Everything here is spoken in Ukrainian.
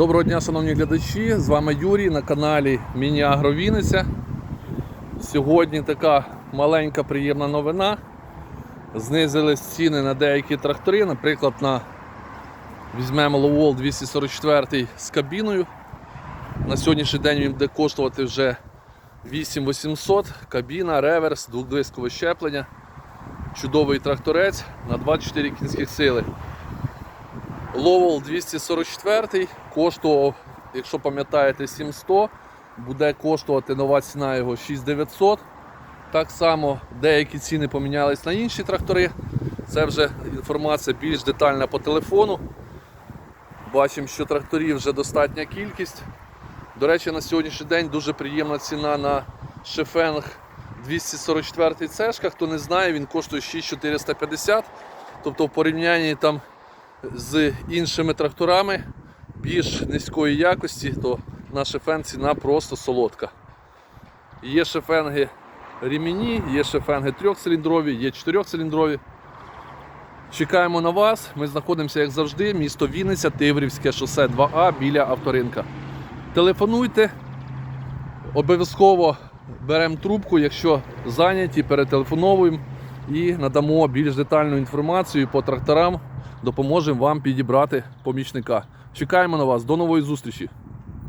Доброго дня, шановні глядачі! З вами Юрій на каналі Міні Агровіниця. Сьогодні така маленька приємна новина. Знизились ціни на деякі трактори, наприклад, на візьмемо Lowell 244 з кабіною. На сьогоднішній день він буде коштувати вже 8800, кабіна, реверс, двохдискове щеплення. Чудовий тракторець на 24 кінських сили. Ловол 244 коштував, якщо пам'ятаєте, 700, буде коштувати нова ціна його 6900. Так само деякі ціни помінялись на інші трактори. Це вже інформація більш детальна по телефону. Бачимо, що тракторів вже достатня кількість. До речі, на сьогоднішній день дуже приємна ціна на Шефенг 244 цешка. Хто не знає, він коштує 6450. Тобто в порівнянні там з іншими тракторами більш низької якості, то на шефен ціна просто солодка. Є шефенги ремені, є шефенги трьохциліндрові, є чотирьохциліндрові. Чекаємо на вас. Ми знаходимося, як завжди, місто Вінниця, Тиврівське шосе 2А біля авторинка. Телефонуйте, обов'язково беремо трубку, якщо зайняті, перетелефоновуємо і надамо більш детальну інформацію по тракторам допоможемо вам підібрати помічника. Чекаємо на вас. До нової зустрічі!